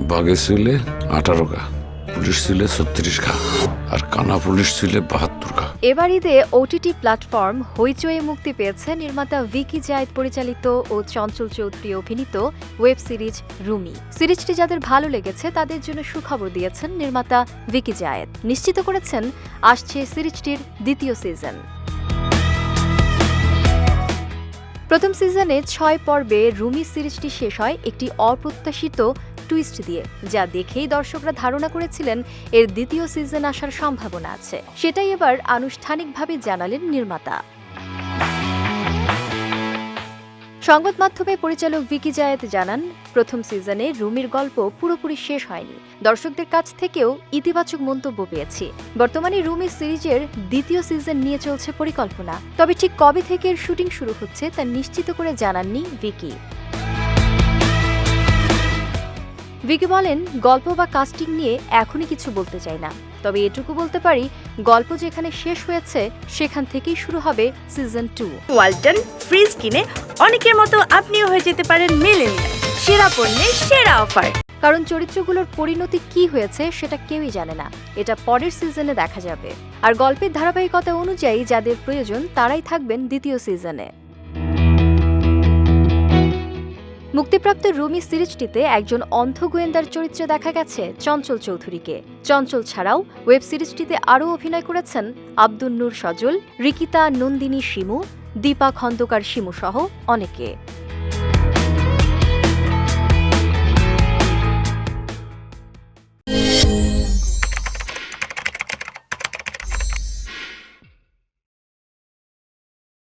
বাঘে ছিলে আঠারো গা, পুলিশ ছিলে ছত্রিশ গা আর কানা পুলিশ ছিলে বাহাত্তর গা এবার ঈদে ওটিটি প্ল্যাটফর্ম হইচয়ে মুক্তি পেয়েছে নির্মাতা ভিকি জায়েদ পরিচালিত ও চঞ্চল চৌধুরী অভিনীত ওয়েব সিরিজ রুমি। সিরিজটি যাদের ভালো লেগেছে, তাদের জন্য সুখবর দিয়েছেন নির্মাতা ভিকি জায়েদ। নিশ্চিত করেছেন, আসছে সিরিজটির দ্বিতীয় সিজন। প্রথম সিজনে ছয় পর্বে রুমি সিরিজটি শেষ হয় একটি অপ্রত্যাশিত টুইস্ট দিয়ে, যা দেখেই দর্শকরা ধারণা করেছিলেন এর দ্বিতীয় সিজন আসার সম্ভাবনা আছে। সেটাই এবার আনুষ্ঠানিকভাবে জানালেন নির্মাতা। সংবাদ মাধ্যমে পরিচালক ভিকি জায়েদ জানান, প্রথম সিজনে রুমির গল্প পুরোপুরি শেষ হয়নি। দর্শকদের কাছ থেকেও ইতিবাচক মন্তব্য পেয়েছি। বর্তমানে রুমি সিরিজের দ্বিতীয় সিজন নিয়ে চলছে পরিকল্পনা। তবে ঠিক কবে থেকে এর শুটিং শুরু হচ্ছে তা নিশ্চিত করে জানাননি ভিকি। ভিকি বলেন গল্প বা কাস্টিং নিয়ে এখনই কিছু বলতে চাই না। তবে এটুকু বলতে পারি গল্প যেখানে শেষ হয়েছে সেখান থেকেই শুরু হবে সিজন টু ওয়ালটন ফ্রিজ কিনে অনেকের মতো আপনিও হয়ে যেতে পারেন মেলেনিয়া সেরা পণ্যের সেরা অফার। কারণ চরিত্রগুলোর পরিণতি কি হয়েছে সেটা কেউই জানে না। এটা পরের সিজনে দেখা যাবে। আর গল্পের ধারাবাহিকতা অনুযায়ী যাদের প্রয়োজন তারাই থাকবেন দ্বিতীয় সিজনে মুক্তিপ্রাপ্ত রুমি সিরিজটিতে একজন অন্ধ গোয়েন্দার চরিত্রে দেখা গেছে চঞ্চল চৌধুরীকে। চঞ্চল ছাড়াও ওয়েব সিরিজটিতে আরও অভিনয় করেছেন আব্দুল নূর সজল, রিকিতা নন্দিনী শিমু, দীপা খন্দকার শিমু সহ অনেকে।